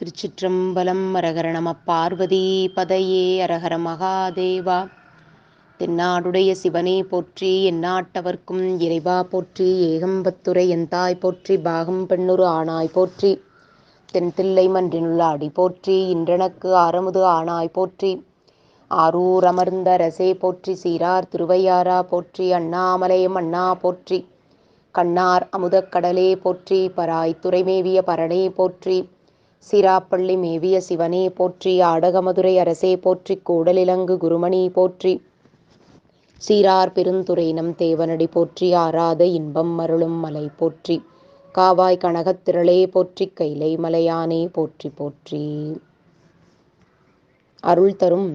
திருச்சிற்றம்பலம் அரகரணம பார்வதி பதையே அரகர மகாதேவா. தென்னாடுடைய சிவனே போற்றி எந்நாட்டவர்க்கும் இறைவா போற்றி ஏகம்பத்துரை எந்தாய் போற்றி பாகம் பெண்ணுரு ஆனாய் போற்றி. தென் தில்லை மன்றினுள்ள அடி போற்றி இன்றனக்கு ஆரமுது ஆனாய் போற்றி. ஆரூர் அமர்ந்த ரசே போற்றி சீரார் திருவையாரா போற்றி அண்ணாமலையம் அண்ணா போற்றி. கண்ணார் அமுதக்கடலே போற்றி பராய் துறைமேவிய பரணே போற்றி. சிராப்பள்ளி மேவிய சிவனே போற்றி ஆடகமதுரை அரசே போற்றி கூடலிலங்கு குருமணி போற்றி. சீரார் பெருந்துரைனம் தேவனடி போற்றி ஆராத இன்பம் மருளும் மலை போற்றி. காவாய் கனகத்திரளே போற்றி கைலை மலையானே போற்றி போற்றி. அருள் தரும்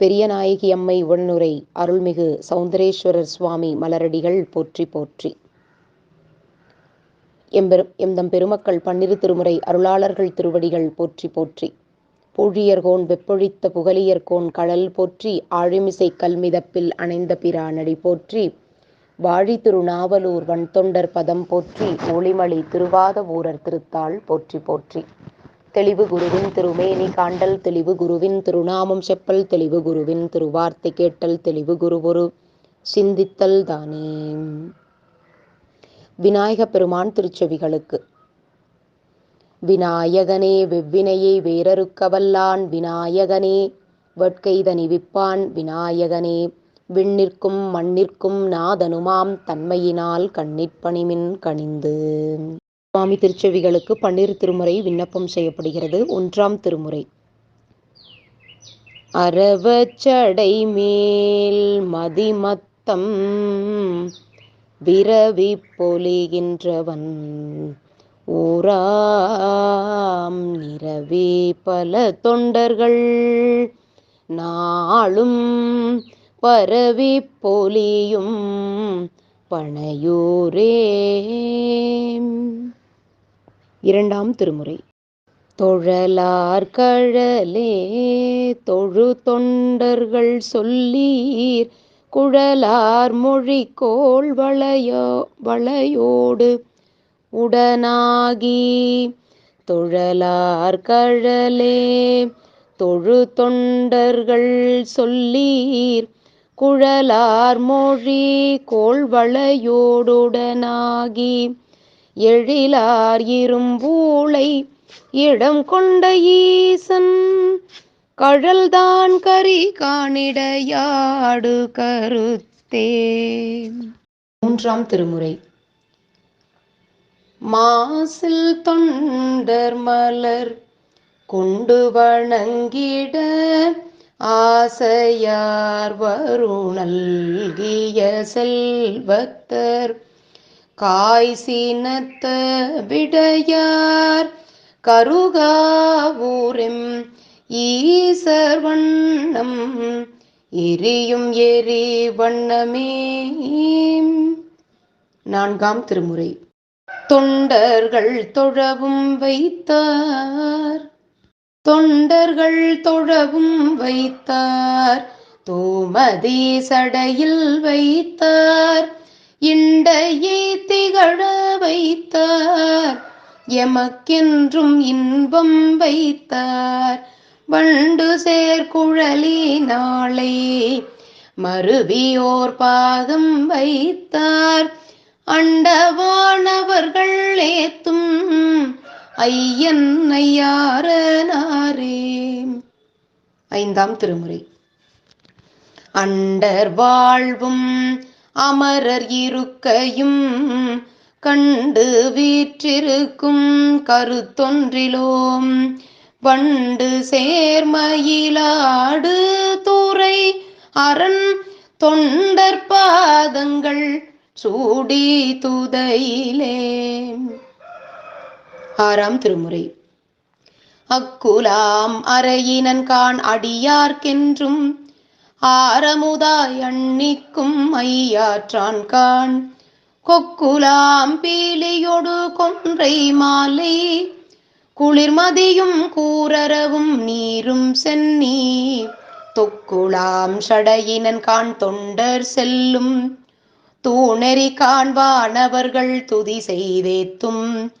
பெரிய நாயகி அம்மை உடனுரை அருள்மிகு சௌந்தரேஸ்வரர் சுவாமி மலரடிகள் போற்றி போற்றி. எம்பெரு எந்தம் பெருமக்கள் பன்னிரு திருமுறை அருளாளர்கள் திருவடிகள் போற்றி போற்றி. பூழியர்கோன் வெப்பொழித்த புகழியர்கோன் கடல் போற்றி ஆழிமிசை கல்மிதப்பில் அணைந்த பிரானடி போற்றி. வாழி திருநாவலூர் வன்தொண்டர் பதம் போற்றி ஒளிமலி திருவாத ஊரர் திருத்தாள் போற்றி போற்றி. தெளிவு குருவின் திருமேனி காண்டல் தெளிவு குருவின் திருநாமம் செப்பல் தெளிவு குருவின் திருவார்த்தை கேட்டல் தெளிவு குருவொரு. சிந்தித்தல் தானே. விநாயக பெருமான் திருச்செவிகளுக்கு. விநாயகனே வெவ்வினையை வேறறுக்கவல்லான் விநாயகனே வெட்கைதனி விப்பான் விநாயகனே விண்ணிற்கும் மண்ணிற்கும் நாதனுமாம் தன்மையினால் கண்ணிற்பணிமின் கணிந்து. சுவாமி திருச்செவிகளுக்கு பன்னிரு திருமுறை விண்ணப்பம் செய்யப்படுகிறது. ஒன்றாம் திருமுறை. அறவச்சடை மேல் மதிமத்தம் விரவி பொலிகின்றவன் ஊராம் நிறவே பல தொண்டர்கள் நாளும் பரவி பொலியும் பனையூரே. இரண்டாம் திருமுறை. தொழலார் கழலே தொழு தொண்டர்கள் சொல்லீர் குழலார் மொழி கோள் வளையோ வளையோடு உடனாகி தொழலார் கழலே தொழு தொண்டர்கள் சொல்லீர் குழலார் மொழி கோள் வளையோடுடனாகி எழிலார் இரும்பூளை இடம் கொண்ட ஈசன் கழல்தான் கரி காணிடையாடு கருத்தே. மூன்றாம் திருமுறை. மாசில் தொண்டர் மலர் கொண்டு வணங்கிட ஆசையார் வருணல்கிய செல்வத்தர். காய் சீனத்த விடையார் கருகாவூரெம் ஈசர் வண்ணம் எரியும் எரி வண்ணமே. நான்காம் திருமுறை. தொண்டர்கள் தொழவும் வைத்தார். தொண்டர்கள் தொழவும் வைத்தார். தூமதி சடையில் வைத்தார். இண்டையை திகழ வைத்தார். எமக்கென்றும் இன்பம் வைத்தார். வண்டு சேர்குழலி நாளை மருவியோர் பாதம் வைத்தார். அண்டவானவர்கள் ஏத்தும் ஐயன் ஐயாரனாரே ஐந்தாம் திருமுறை. அண்டர் வாழ்வும் அமரர் இருக்கையும் கண்டு வீற்றிருக்கும் கருத்தொன்றிலோம். வண்டு சேர்மயிலாடு துறை அரண் தொண்டர் பாதங்கள் சூடி துதையிலே. ஆறாம் திருமுறை. அக்குலாம் அறையினன் கான் அடியார்க்கென்றும் ஆரமுதாய் அண்ணிக்கும் ஐயாற்றான் கான். கொக்குலாம் பீலியொடு கொன்றை மாலை குளிர்மதியும் கூரரவும் நீரும் சென்னி தொக்குளாம் ஷடையினன் கான் தொண்டர் செல்லும். தூணெறி காண்பானவர்கள் துதி செய்தேத்தும்.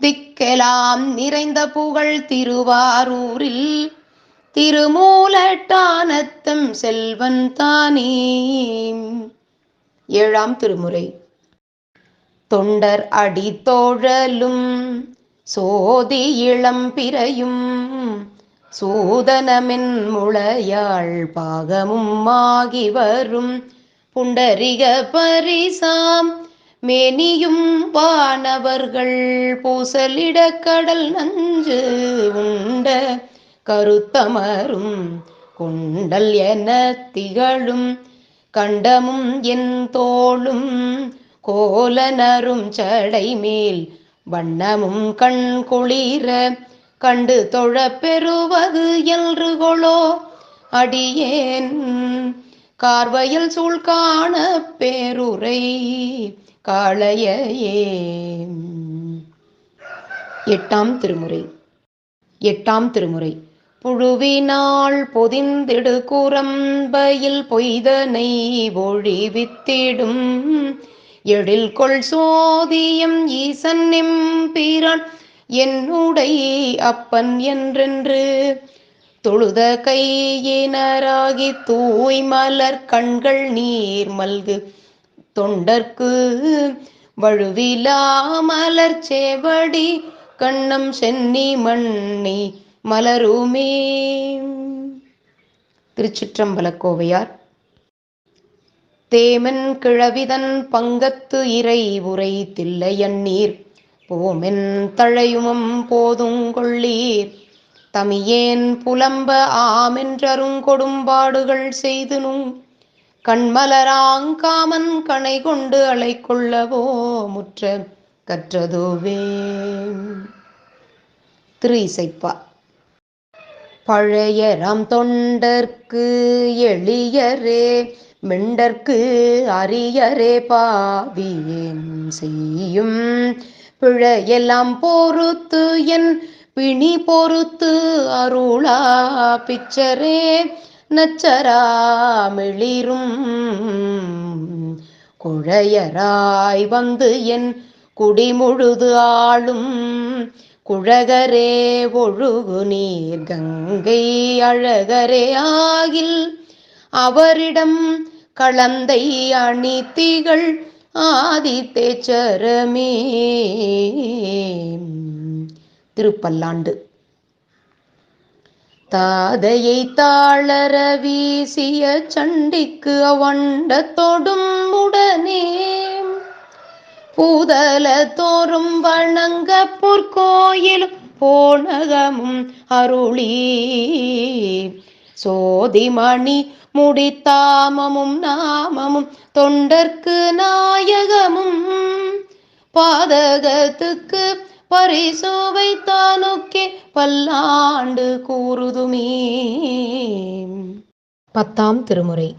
திக்கெலாம் நிறைந்த புகழ் திருவாரூரில். திருமூலட்டானத்தம் செல்வன் தானே. ஏழாம் திருமுறை. தொண்டர் அடித்தோழலும் சோதி இளம் பிறையும் சூதனமின் முளையாள் பாகமும் ஆகி வரும். புண்டரிக பரிசாம் மேனியும் வானவர்கள் பூசலிட கடல் நஞ்சு உண்ட கருத்தமரும் கொண்டல் என திகழும். கண்டமும் என் தோளும் கோலனரும் சடை மேல் வண்ணமும் கண் குளிர கண்டு தொழ பெறுவது என்று கொளோ அடியேன் கார்வையில் சூழ் காண பேருரை காளையே எட்டாம் திருமுறை. எட்டாம் திருமுறை. புழுவினால் பொதிந்திடு குரம்பையில் பொய்தனை ஒழிவித்திடும் எழில் கொள் சோதியம் ஈசன் எம்பிரான் என்னுடைய அப்பன் என்றென்று தொழுத கையினராகி தூய் மலர் கண்கள் நீர் மல்கு. தொண்டர்க்கு வழுவிலா மலர் சேவடி கண்ணம் சென்னி மண்ணி மலருமே. திருச்சிற்றம்பல கோவையார். தேமன் கிழவிதன் பங்கத்து இறை உரை தில்லையண்ணீர் போமென் தழையுமம் போதுங்கொள்ளீர் தமியேன் புலம்ப ஆமென்றருங்கொடும்பாடுகள் செய்து நுங் கண்மலராங்காமன் கணை கொண்டு அலை கொள்ளவோ முற்ற கற்றதுவே. திரு இசைப்பா பழையராம் தொண்டர்க்கு எளியரே மெண்டர்க்கு அரியரே பாவியேன் செய்யும்? பிழையெல்லாம் பொறுத்து என் பிணி பொறுத்து அருளா பிச்சரே நச்சராமிளிரும் குழையராய் வந்து என் குடிமுழுது ஆளும். குழகரே ஒழுகு நீர் கங்கை அழகரே ஆகில். அவரிடம் களந்தை அணித்திகள் ஆதித்தேச்சரமே திருப்பல்லாண்டு. தாதையை தாளர வீசிய சண்டிக்கு அவண்ட தொடும் உடனே பூதல தோறும் வணங்க பொற்கோயிலும் போனகமும் அருளி. சோதிமணி முடித்தாமமும் நாமமும் தொண்டர்க்கு நாயகமும். பாதகத்துக்கு பரிசோவை தானுக்கே பல்லாண்டு கூறுதுமே. பத்தாம் திருமுறை.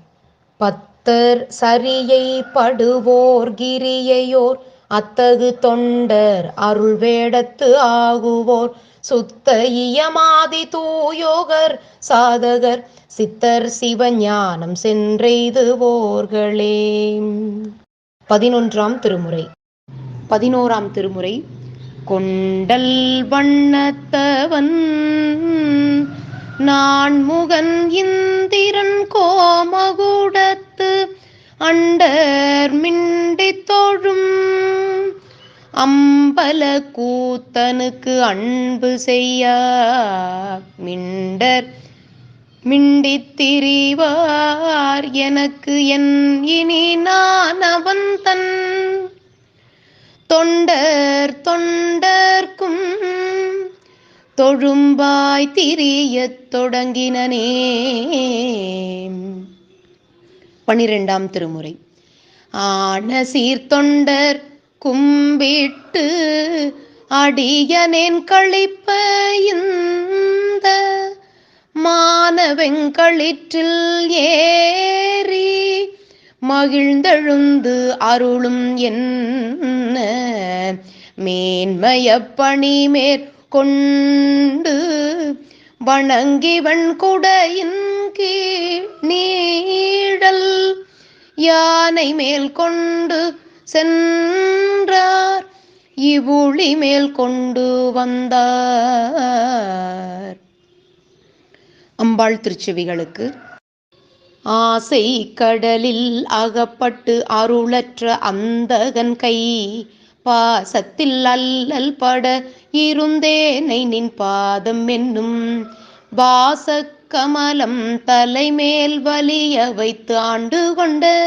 பத்தர் சரியை படுவோர் கிரியையோர் அத்தகு தொண்டர் அருள் வேடத்து ஆகுவோர். சுத்த இயமாதி தூயோகர் சாதகர் சித்தர் சிவஞானம் சென்றெய்துவோர்களே. பதினொன்றாம் திருமுறை. பதினோராம் திருமுறை. கொண்டல் வண்ணத்தவன் நான் முகன் இந்திரன் கோமகுடத்து அண்டர் மிண்டி தொழு அம்பல கூத்தனுக்கு அன்பு செய்யா மிண்டர் மிண்டித்திரிவார் எனக்கு என் இனி நான் அவன் தன் தொண்டர் தொண்டர்க்கும் தொழும்பாய் திரியத் தொடங்கினனே. பனிரெண்டாம் திருமுறை. ஆன சீர்தொண்டர் கும்பிட்டு அடியனேன் கழிப்ப இந்த மானவெங்களிற்றில் ஏறி மகிழ்ந்தெழுந்து அருளும் என்ன? மேன்மய பணி மேற்கொண்டு வணங்கிவன் குடையின் கீழ் நீழல் யானை மேல் கொண்டு சென்றார். இவுளி மேல் கொண்டு வந்தார். அம்பாள் திருச்செவிகளுக்கு ஆசை கடலில் அகப்பட்டு அருளற்ற அந்தகன் கை பாசத்தில் அல்லல் பட இருந்தேனை நின் பாதம் என்னும் வாசக்கமலம் தலைமேல் வலிய வைத்து ஆண்டு கொண்ட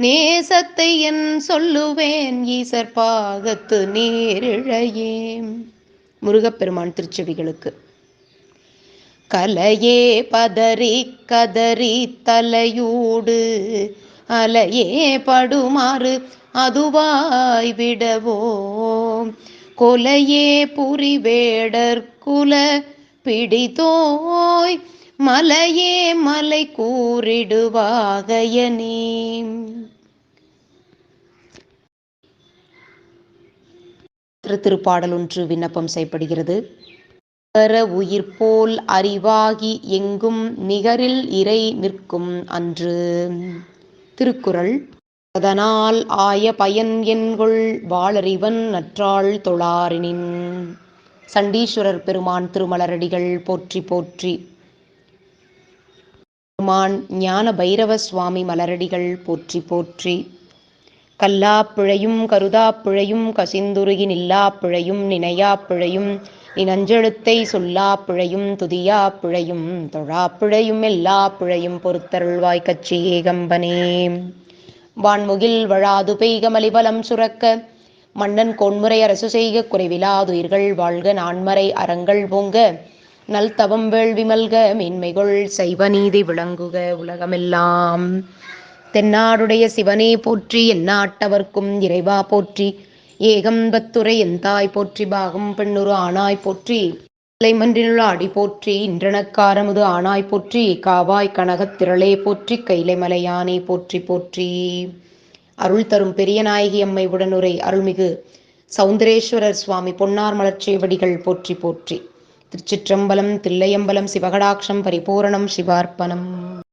நேசத்தை என் சொல்லுவேன் ஈசர் பாகத்து நேரிழையே முருகப்பெருமான் திருச்செவிகளுக்கு கலையே பதறி கதறி தலையூடு அலையே படுமாறு அதுவாய் விடவோம். கொலையே புரிவேடர் குல பிடிதோய் மலையே மலை கூறிடுவாகையனே திருப்பாடல் ஒன்று விண்ணப்பம் செய்யப்படுகிறது. அற உயிர் போல் அறிவாகி எங்கும் நிகரில் இறை நிற்கும் அன்று. திருக்குறள் அதனால் ஆய பயன் என்கொள் வாளறிவன் நற்றாள் தொழாரினின் சண்டீஸ்வரர் பெருமான் திருமலரடிகள் போற்றி போற்றி. பெருமான் ஞான பைரவ சுவாமி மலரடிகள் போற்றி போற்றி. கல்லாப்பிழையும் கருதாப்பிழையும் கசிந்துருகி நில்லாப்பிழையும் நினையாப்பிழையும் நினஞ்செழுத்தை சொல்லாப்பிழையும் துதியாப்பிழையும் தொழாப்பிழையும் எல்லாப்புழையும் பிழையும் பொறுத்தருள்வாய் ஏகம்பனே. வான்முகில் வழாது பெய்கமலிபலம் சுரக்க மன்னன் கோன்முறை அரசு செய்க குறைவிலாதுயிர்கள் வாழ்க நான்மறை அறங்கள் பொங்க நல் தவம் வேள்வி மல்க மேன்மைகொள் சைவ நீதி விளங்குக உலகமெல்லாம். தென்னாடுடைய சிவனே போற்றி எந்நாட்டவர்க்கும் இறைவா போற்றி. ஏகம்பத்துரை எந்தாய் போற்றி பாகம் பெண்ணுரு ஆனாய் போற்றி. மன்றினுள்ள அடி போற்றி இன்றனக்காரமுது ஆனாய் போற்றி. காவாய் கனகத் திரளே போற்றி கைலை மலையானே போற்றி போற்றி. அருள் தரும் பெரிய நாயகி அம்மை உடனுரை அருள்மிகு சௌந்தரேஸ்வரர் சுவாமி பொன்னார் மலர்ச்சேவடிகள் போற்றி போற்றி. திருச்சிற்றம்பலம் தில்லையம்பலம் சிவகடாட்சம் பரிபூரணம் சிவார்ப்பணம்.